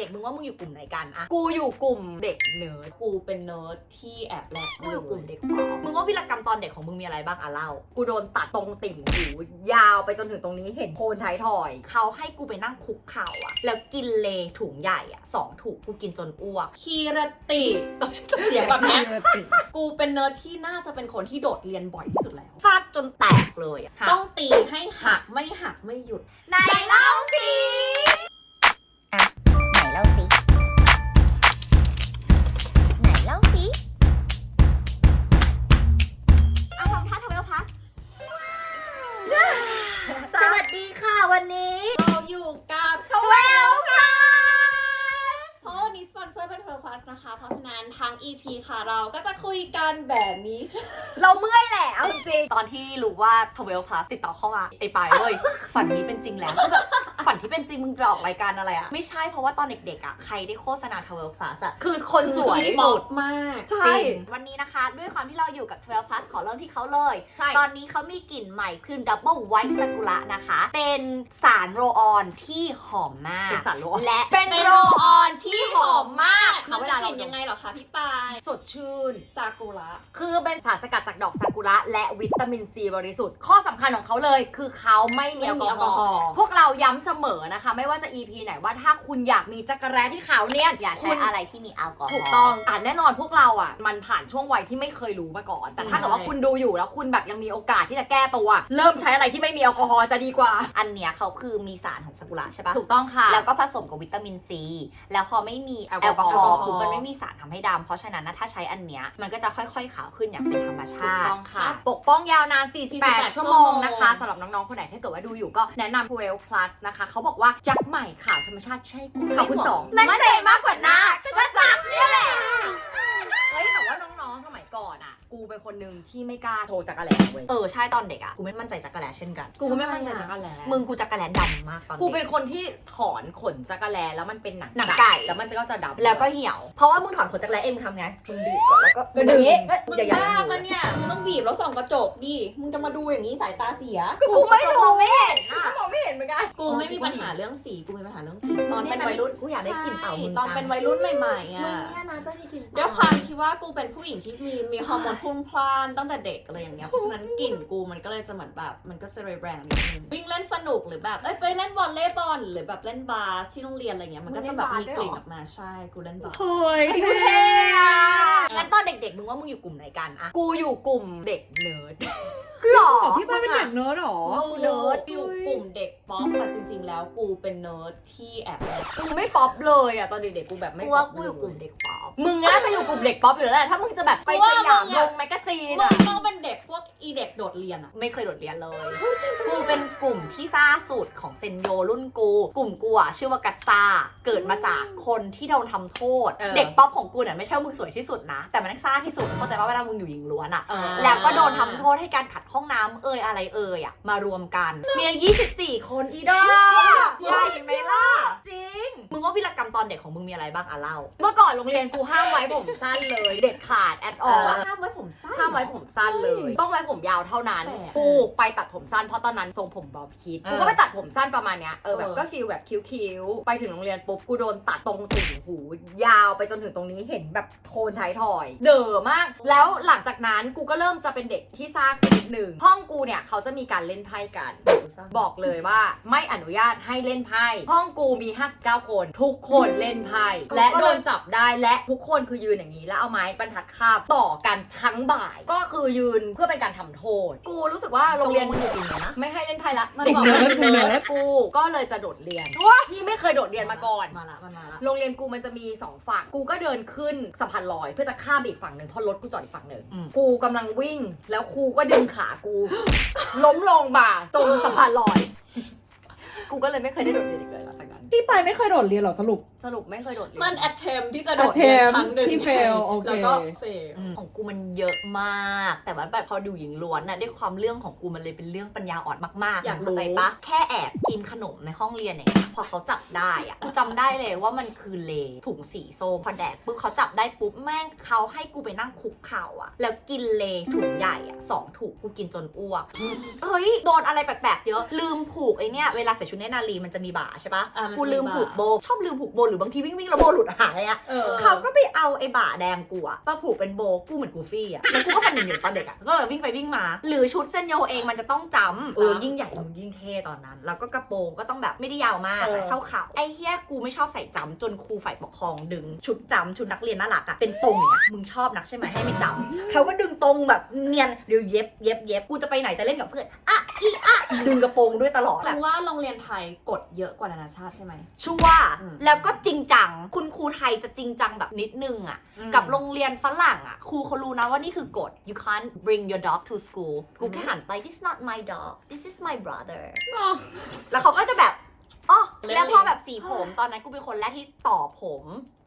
ด็กๆมึงว่ามึงอยู่กลุ่มไหนกันอะกูอยู่กลุ่มเด็กเนิร์ดกูเป็นเนิร์ดที่แอบแลกกูอยู่กลุ่มเด็กป๊อปมึงว่าวิรกรรมตอนเด็กของมึงมีอะไรบ้างอะเล่า กูโดนตัดตรงติ่งหูยาวไปจนถึงตรงนี้เห็นโคนท้ายทอย เขาให้กูไปนั่งคุกเข่าอะแล้วกินเลถุงใหญ่อะสองถุงกูกินจนอ้วกคีรติเสียงแบบเนี้ยกูเป็นเนิร์ดที่น่าจะเป็นคนที่โดดเรียนบ่อยที่สุดแล้วฟาดจนแตกเลยอะต้องตีให้หักไม่หักไม่หยุดไหนเล่าสิไหน เล่าสิไหนเล่าสิเอาทำท่าทำไมพัสสวัสดีค่ะวันนี้เราอยู่กับทเวลค่ะเพราะวันนี้สปอนเซอร์เป็นเทอร์พลัสนะคะ เพราะฉะนั้นทั้ง EP ค่ะเราก็จะคุยกันแบบนี้ค่ะ เราเมื่อยแหละเอาจริงตอนที่รู้ว่าทเวลพลัสติดต่อเข้ามาไอ้ปายเว้ย ฝันนี้เป็นจริงแล้วคือแบบ ฝันที่เป็นจริงมึงจะออกรายการอะไรอะไม่ใช่เพราะว่าตอนเด็กๆอะใครได้โฆษณาทเวลพลัสอะคือคนสวยบสุอดดมากใช่วันนี้นะคะ ด้วยความที่เราอยู่กับ12 plus ขอเริ่มที่เขาเลยใช่ตอนนี้เขามีกลิ่นใหม่คือ double white sakura นะคะ เป็นสารโรลออนที่หอมมากเป็นสารโรลออนและเป็นโรลออนที่หอมมากมันเวเป็นลากเราลิ่นยังไงเหรอคะพี่ปายสดชื่นซากุระคือเป็นสารสกัดจากดอกซากุระและวิตามินซีบริสุทธิ์ข้อสำคัญของเขาเลย คือเขาไม่มีแอลกอฮอล์พวกเราย้ำเสมอนะคะ ไม่ว่าจะ EP ไหนว่าถ้าคุณอยากมีจักรแร้ที่ขาวเนียนอย่าใช้คุณอะไรที่มีแอลกอฮอล์ ถูกต้องแต่แน่นอนพวกเราอะ มันผ่านช่วงวัยที่ไม่เคยรู้มาก่อน แต่ถ้าเกิดว่าคุณดูอยู่แล้วคุณแบบยังมีโอกาสที่จะแก้ตัว เริ่มใช้อะไรที่ไม่มีแอลกอฮอล์จะดีกว่า อันเนี้ยเขาคือมีสารของซากุระใช่ปะถูกต้องค่ะ แล้วก็ผสมกับวิตามินซี แล้วพอไม่มีแอลแอกอลฮอล์กอฮอล์ปุ๊บมันไม่มีสารทำให้ดำเพราะฉะนั้นนะถ้าใช้อันเนี้ยมันก็จะค่อยๆขาวขึ้นอย่างเป็นธรรมถูชากติต้องค่ะ ปกป้องยาวนาน 48 48ชั่วโมงนะคะสำหรับน้องๆ คนไหนถ้าเกิดว่าดูอยู่ก็แนะนำ12 plus นะคะเขาบอกว่าจักใหม่ข่าวธรรมชาติใช่คุณข่าวคุณสองมั่นใจมากกว่าหน้าก็จักเนี่ยแหละเฮ้ยแต่ว่าน้องๆสมัยก่อนอะ กูเป็นคนหนึ่งที่ไม่กล้าโทรจักรแลเว้ยเออใช่ตอนเด็กอะกูไม่มั่นใจจักรแลเช่นกัน กูก็ไม่มั่นใจจักรแลมึงกูจักรแลดำมากตอนกูเด็กเป็นคนที่ถอนขนจักรแลแล้วมันเป็นหนังหนังไก่แล้วมันก็จะดำแล้วก็เหี่ยว เพราะว่ามึงถอนขนจักรแลเองมึงทำไงมึงบีบก่อนแล้วก็ก็ดึงเอ้ยมึงอย่าอย่าบ้าอย่าปะเนี่ยมึงต้องบีบแล้วส่องกระจกดิมึงจะมาดูอย่างนี้สายตาเสียก็กูไม่รู้ไม่เห็นอะมองไม่เห็นเห มือนกันกูไม่มีปัญหาเรื่องสีกูมีปัญหาเรื่องกลิ่นตอนเป็นวัยรุ่นกูอยากได้กลิ่นเต่ามึงตอนเป็นวัยรุ่นใหม่ๆอะมึงเนี่ยนะจะให้กลิ่นด้วยความที่ว่ากูเป็นผู้หญิงที่มีมีฮอร์โมนพุ่งพล่านตั้งแต่เด็กอะไรอย่างเงี้ยเพราะฉะนั้นกลิ่นกูมันก็เลยจะเหมือนแบบมันก็จะแรงๆนิดนึงวิ่งเล่นสนุกหรือแบบเอ้ยไปเล่นวอลเลย์บอลหรือแบบเล่นบาสที่โรงเรียนอะไรเงี้ยมันก็จะแบบมีกลิ่นออกมาใช่กูเล่นบาสโอ้ยกูเท่อะงั้นตอน เด็กๆมึงว่ามึงอยู่กลุ่มไหนกันอะกูอยู่กลุ่มเด็กเนิร์ดหรอพี่ป้ายเป็นเด็กเนิร์ดหรอกูเนิร์ดอยู่กลุ่มเด็กป๊อปแต่จริง ๆ แล้วกูเป็นเนิร์ดที่แอบแลกกูไม่ป๊อปเลยอะตอนเด็กๆกูแบบไม่กูป๊อว่าปกูอยู่กลุ่มเด็กป๊อปมึงน่าจะอยู่กลุ่มเด็กป๊อปอยู่แล้วแหละถ้ามึงจะแบบไปสยามลงแมกกาซีนมึอะงต้องเป็นเด็กพวกอีเด็กโดดเรียนอะไม่เคยโดดเรียนเลย กูเป็นกลุ่มที่ซ่าสุดของเซนโยรุ่นกู กลุ่มกูอะชื่อว่ากัตซาเกิดมาจากคนที่โดนทำโทษเออเด็กป๊อปของกูเนี่ยไม่ใช่ว่ามึงสวยที่สุดนะ แต่มันซ่าที่สุดเข้าใจว่าเวลามึงอยู่หญิงล้วนอะเออแล้วก็โดนทำโทษให้การขัดห้องน้ำเอ่ยอะไรเอ่ยอะมารวมกัน เมีย 24 คนอีดอใหญ่ไหมล่ะ จริง อนเด็กของมึงมีอะไรบ้างอะเล่า เมื่อก่อนโรงเรียนกูห้ามไว้ผมสั้นเลย เด็ดขาดแอดออเออห้ามไว้ผมสั้น ห้ามไว้ผมสั้นเลย ต้องไว้ผมยาวเท่านั้น แปลกกูไปตัดผมสั้นเพราะตอนนั้นทรงผมบอบคิด เออกูก็ไปตัดผมสั้นประมาณเนี้ย เออแบบเออ ก็ฟีลแบบคิ้วๆ ไปถึงโรงเรียนปุ๊บกูโดนตัดตรงติ่งหู ยาวไปจนถึงตรงนี้เห็นแบบโคนท้ายทอย เด๋อมาก แล้วหลังจากนั้นกูก็เริ่มจะเป็นเด็กที่ซ่าขึ้นนิดหนึ่ง ห้องกูเนี่ยเขาจะมีการเล่นไพ่กัน บอกเลยว่าไม่อนุญาตให้เล่นไพ่ห้องกูมี 59 คน ทุกคนเล่นไพ่และโดนจับได้และทุกคนคือยืนอย่างนี้ แล้วเอาไม้บรรทัดคาบต่อกันทั้งบ่าย ก็คือยืนเพื่อเป็นการทำโทษ กูรู้สึกว่าโรงเรียนมึงอยู่กลุ่มไหนนะไม่ให้เล่นไพ่ละมันเด็กบอกเนิว่าร์ดเนิร์ดกูก็เลยจะโดดเรียนที่ไม่เคยโดดเรียนมาก่อนมาละมันมาละโรงเรียนกูมันจะมีสองฝั่งกูก็เดินขึ้นสะพานลอย เพื่อจะข้ามไปอีกฝั่งหนึ่งเพราะรถกูจอดอีกฝั่งหนึ่งอืมกูกำลังวิ่ง แล้วครูก็ดึงขากู ล้มลงบ่าตรงสะพานลอย กูก็เลยไม่เคยได้โดดเรียนอีกเลยหลังจากนั้น พี่ปายไม่เคยโดดเรียนเหรอสรุป สรุปไม่เคยโดดเรียนมัน attempt ที่จะโดดเรียน attempt ครั้งหนึ่งที่ fail โอเค แล้วก็ fail ของกูมันเยอะมาก แต่ว่าแบบพอดูหญิงล้วนน่ะด้วยความเรื่องของกูมันเลยเป็นเรื่องปัญญาอ่อนมากๆอยากรู้ เข้าใจปะแค่แอบกินขนมในห้องเรียนเนี่ยพอเขาจับได้อะกูจำได้เลยว่ามันคือเลถุงสีส้มพอแดกปุ๊บเขาจับได้ปุ๊บแม่งเขาให้กูไปนั่งคุกเข่าอะแล้วกินเลถุงใหญ่อะสองถุงกูกินจนอ้วกเฮ้ยโดนอะไรแปลกๆเยอะลืมผูกไอเนี่ยเวลาใส่ชุดเนตรนารีมันจะมีบ่าใช่ปะ อ่ามันจะมีกูลืมบ่าผูกโบ ชอบลืมผูกโบหรือบางทีวิ่งวิ่งๆแล้วโบหลุดหายอะเออ เขาก็ไปเอาไอ้บ่าแดงกูอะมาผูกเป็นโบกูเหมือนกูฟี่อะแล้วกูก็ฟันหนึ่งอยู่ตอนเด็กอะก็แบบวิ่งไปวิ่งมา หรือชุดเส้นโยเองมันจะต้องจำเออยิ่งใหญ่มึงยิ่งเท่ตอนนั้น แล้วก็กระโปรงก็ต้องแบบไม่ได้ยาวมากเออ เท่าเข่าไอ้เฮียกูไม่ชอบใส่จำจนครูฝ่ายปกครองดึง ชุดจำชุดนักเรียนน่ารักอะเป็นตรงอย่างเงี้ยมึงชอบนักใช่ไหมให้ไม่จำเขาก็ดึงตรงแบบเนียนเดี๋ยวเย็บเย็บเย็บกูจะไปไหนจะเล่นกับเพื่อนอะ อีอะดึงกระโปรงด้วยตลอดถึงว่าโรงเรียนไทยกฎเยอะกว่านานาชาติใช่ไหม ชัวร์อืม แล้วก็จริงจัง คุณครูไทยจะจริงจังแบบนิดนึงอะกับโรงเรียนฝรั่งอะครูเขารู้นะว่านี่คือกฎ you can't bring your dog to school กูแค่หันไป this is not my dog this is my brother แล้วเขาก็จะแบบอ๋อเล่น แล้วพอแบบสีผมตอนนั้นกูเป็นคนแรกที่ต่อผม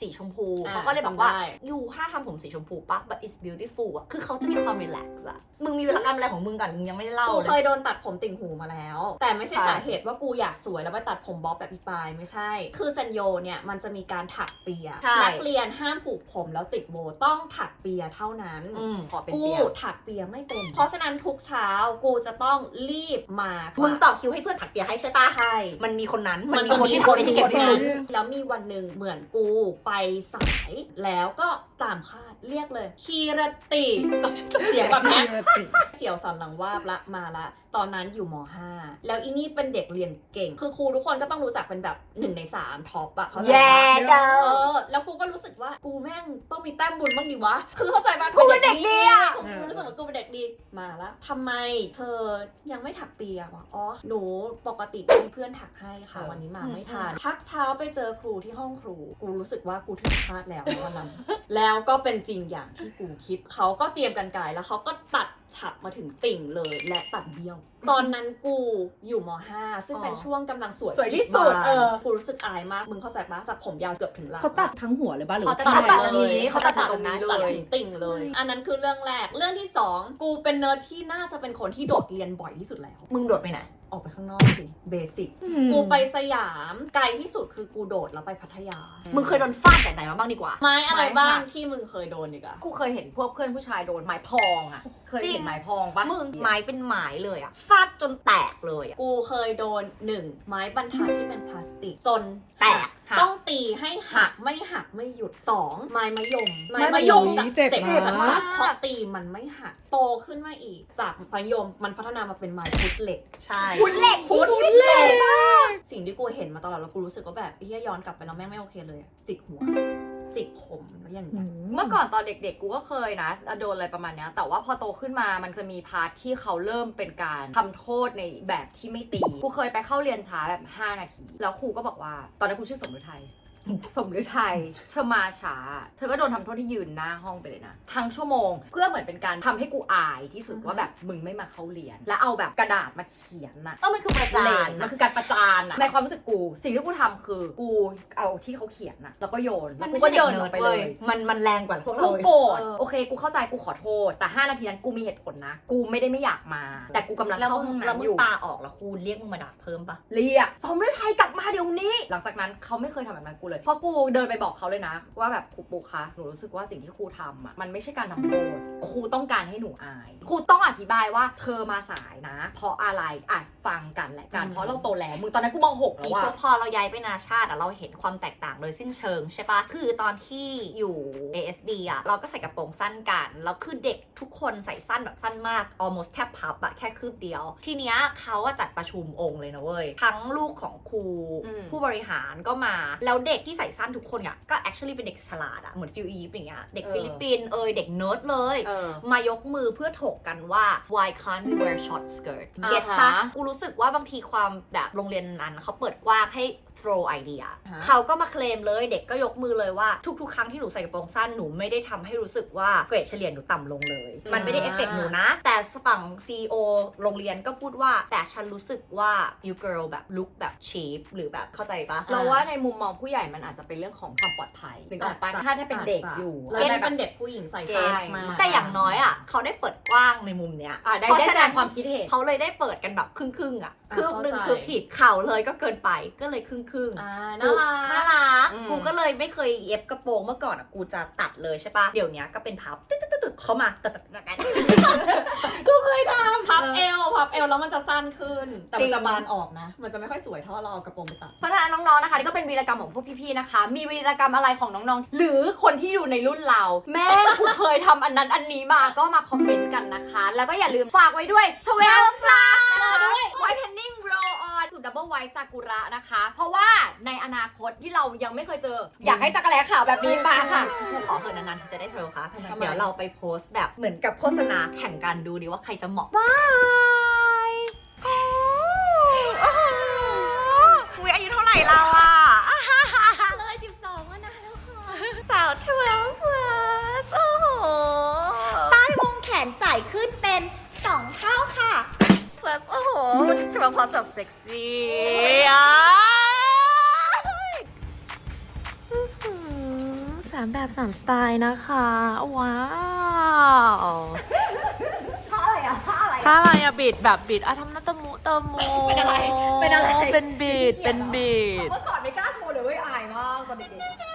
สีชมพู อ่าเขาก็เลยบอกว่าจำได้ ยูถ้าทำผมสีชมพูปะ but it's beautiful อะคือเขาจะมีความ relax อะมึงมีเวลากรรมอะไรของมึงก่อนมึงยังไม่ได้เล่ากูเลเคยย โดนตัดผมติ่งหูมาแล้ว แต่ไม่ใช่ใช่สาเหตุว่ากูอยากสวยแล้วไปตัดผมบ๊อบแบบอีกปลายไม่ใช่ คือเซนโยเนี่ยมันจะมีการถักเปีย ใช่ นักเรียนห้ามผูกผมแล้วติดโบว์ต้องถักเปียเท่านั้น อืมขอเป็นกูเปียถักเปียไม่เป็น เพราะฉะนั้นทุกเช้ากูจะต้องรีบมามึมึงต่อคิวให้เพื่อนถักเปียให้ใช่ปะใช่ มันมีคนนั้นมันมีจะคนมีที่คนทำให้ที่เก็เก็บบที่ที่สุสุดดแล้วมีวันหนึ่งเหมือนกูไปสายแล้วก็ตามคาดเรียกเลยคีรติเสียงแบบเนี้ยเสี่ยวสันหลังวาบละมาละ ตอนนั้นอยู่ม .5 แล้วอีนี่เป็นเด็กเรียนเก่ง คือครูทุกคนก็ต้องรู้จักเป็นแบบหนึ่งในสามท็อปอะเขาใจแย่ปะเด้เออ อแล้วกูก็รู้สึกว่ากูแม่งต้องมีแต้มบุญบ้างดิวะ คือเข้าใจปะกูเป็นเด็กดีอะ กูรู้สึกว่ากูเป็นเด็กดีมาละทำไมเธอยังไม่ถักเปียวะอ๋อหนูปกติให้เพื่อนถักให้ค่ะ วันนี้มาไม่ทันพักเช้าไปเจอครูที่ห้องครู กูรู้สึกว่ากูถึงพลาดแล้ววันนั้น แล้วก็เป็นจริงอย่างที่กูคิด เขาก็เตรียมกันไกลแล้วเขาก็ตัดฉับมาถึงติ่งเลยและตัดเบี้ยว ตอนนั้นกูอยู่ม .5 ซึ่งเป็นอ๋อช่วงกำลังสวยสวยที่สุดบานเออกูรู้สึกอายมาก มึงเข้าใจปะจากผมยาวเกือบถึงหลังเขาตัดทั้งหัวเลยป่ะหรือเขาตัดเขาตัดเลอันนี้เขาตัดจากตรงนี้เลตัดยถึงติ่งเลย อันนั้นคือเรื่องแรก เรื่องที่สองกูเป็นเนิร์ดที่น่าจะเป็นคนที่โดดเรียนบ่อยที่สุดแล้ว มึงโดดไปไหน ออกไปข้างนอกสิเบสิกกูไปสยามไกลที่สุดคือกูโดดแล้วไปพัทยา มึงเคยโดนฟาดแต่ไหนมาบ้างดีกว่า ไม้อะไรไม้บ้างหักที่มึงเคยโดนอีกอะกูเคยเห็นพวกเพื่อนผู้ชายโดนไม้พองอะ เคยจริเห็งนไม้พองปะมึงไม้เป็นไม้เลยอะฟาดจนแตกเลยอะกูเคยโดนหนึ่งไม้บรรทัดที่เป็นพลาสติกจนแตก หัก ต้องตีให้หักไม่หักไม่หยุดสองไม้มะยมไม้มะยมจะเจ็บเจ็บมากสัสๆเพราะตีมันไม่หักโตขึ้นมาอีก จากมะยมมันพัฒนามาเป็นไม้ฟุตเหล็ก ใช่คุณเหล็กฟุตเหล็ก สิ่งที่กูเห็นมาตลอดแล้วกูรู้สึกว่าแบบเฮียย้อนกลับไปแล้วแม่งไม่โอเคเลยอะจิกหัว จิกผมแล้วอย่างเงี้ยเมื่อก่อนตอนเด็กๆ กูก็เคยนะโดนอะไรประมาณเนี้ยแต่ว่าพอโตขึ้นมามันจะมีพาร์ทที่เขาเริ่มเป็นการทำโทษในแบบที่ไม่ตี กูเคยไปเข้าเรียนช้าแบบ 5 นาที แล้วครูก็บอกว่า ตอนนั้นกูชื่อสมฤทัย สมฤทัยเธอมาช้า เธอก็โดนทำโทษที่ยืนหน้าห้องไปเลยนะ ทั้งชั่วโมง เพื่อเหมือนเป็นการทำให้กูอายที่สุดว่าแบบมึงไม่มาเข้าเรียน แล้วเอาแบบกระดาษมาเขียนน่ะเออมันคือประจาเลนนมันคือการประจานอะในความรู้สึกกู สิ่งที่กูทำคือกูเอาที่เขาเขียนอะแล้วก็โยนมันกูไม่ก็ใช่เด็เดิกนเนิอร์อกดไปเว้เลยยมันมันแรงกว่าพวกกูเราโกรธเออโอเค กูเข้าใจกูขอโทษ แต่ 5 นาทีนั้นกูมีเหตุผลนะ กูไม่ได้ไม่อยากมา แต่กูกำลังแล้วเข้ามึห้งองแล้วมึน้ำองยู่ ปาออกแล้วครูเรียกมึงมาด่าเพิ่มปะ เรียกสมฤทัยกลับมาเดี๋ยวนี้ หลังจากนั้นเขาไม่เคยทำแบบนั้นกูเลยเพราะกูเดินไปบอกเขาเลยนะ ว่าแบบครูปุ๊กคะหนูรู้สึกว่าสิ่งที่ครูทำอะมันไม่ใช่การทำโทษครูต้องการให้หนูอายครูต้องอธิบายว่าเธอมาสายนะ เพราะอะไรอะฟังกันแหละกันอืมเพราะเราโตแล้วมึงตอนนั้นกูมหกแล้อีวพว่าวกพอเราย้ายไปนาชาติอะเราเห็นความแตกต่างโดยสิ้นเชิงใช่ปะคือตอนที่อยู่ ASB อะเราก็ใส่กระโปรงสั้นกันแล้วคือเด็กทุกคนใส่สั้นแบบสั้นมาก almost แทบพับอะแค่คืบเดียว ทีเนี้ยเขาอะจัดประชุมองค์เลยนะเว้ย ทั้งลูกของครูอืม ผู้บริหารก็มาแล้วเด็กที่ใส่สั้นทุกคนอะก็ actually เป็นเด็กฉลาดอะเหมือนฟิลอีฟอย่างเงี้ยเด็กฟิลิปปินส์เอยเด็กเนิร์ดเลย เออ มายกมือเพื่อถกกันว่า why can't we wear short skirt อ่าฮะ เก็ตปะกูรู้สึกว่าบางทีความแบบโรงเรียนนั้นเขาเปิดกว้างให้ throw idea ฮะเขาก็มาเคลมเลยเด็กก็ยกมือเลยว่า ทุกๆ ครั้งที่หนูใส่กระโปรงสั้นหนูไม่ได้ทำให้รู้สึกว่าเกรดเฉลี่ยหนูต่ำลงเลย มันไม่ได้เอฟเฟกต์หนูนะ แต่ฝั่ง CEO โรงเรียนก็พูดว่า แต่ฉันรู้สึกว่า you girl แบบ look แบบ cheap หรือแบบเข้าใจปะเราว่าในมุมมองผู้ใหญ่มันอาจจะเป็นเรื่องของความปลอดภัยนึกออกปะอาจจะถ้าถ้าเป็นเด็กอาจจะอยู่แล้วอะได้ไรแบเป็บนเด็กผู้หญิงใส่ใช่สั้นมากแต่อย่างน้อยอะเขาได้เปิดกว้างในมุมเนี้ยอะได้เพราะได้ฉะแสดนั้นงความคิดเห็นเขาเลยได้เปิดกันแบบครึ่งครึ่งๆอะอะครึ่งหนึ่งเข้าใจคือผิดเข่าเลยก็เกินไปก็เลยครึ่งครึ่งๆอ่าน่ารักน่ารักอืมกูก็เลยไม่เคยเย็บกระโปรงเมื่อก่อนอะกูจะตัดเลยใช่ปะเดี๋ยวเนี้ยก็เป็นพับตึ๊ดตึ๊ดตึ๊ดเข้ามาตัดตัดตัดตัดกูเคยทำพับเอวพับเอวแล้วมันจะสั้นขึ้น แต่จริมันงจะบานออกนะ มันจะไม่ค่อยสวยเท่าเราเอากระโปรงไปตัดเพราะฉะนั้นน้องๆนะคะนี่ก็เป็นวีรกรรมของพวกพี่ๆนะคะ มีวีรกรรมอะไรของน้องๆ หรือคนที่อยู่ในรุ่นเรา แม่กูเคยทำอันนั้นอันนี้มาก็มาคอมเมนต์กันนะคะ แล้วก็อย่าลืมฝากไว้ด้วย12 plus ด้วย whitening roll on สูตร double white sakura นะคะ เพราะว่าในอนาคตที่เรายังไม่เคยเจอ อยากให้จักรแลขาวแบบนี้มาค่ะกูขอเถอะนานๆถึงจะได้เทรลค่ะทำไมเดี๋ยวเราไปโพสต์แบบเหมือนกับโฆษณาแข่งกันดูดิว่าใครจะเหมาะบา ทเวลพลัสแบบเซ็กซี่อะสามแบบสามสไตล์นะคะ ว้าวท่าอะไรอะท่าอะไรถ้าอะไรอะบิดแบบบิดอะทำหน้าตะมุตะมูเป็นอะไร เป็นอะไร เป็นบิด เป็นบิด เมื่อก่อนไม่กล้าโชว์เลยเว้ยอายมากตอนเด็กๆ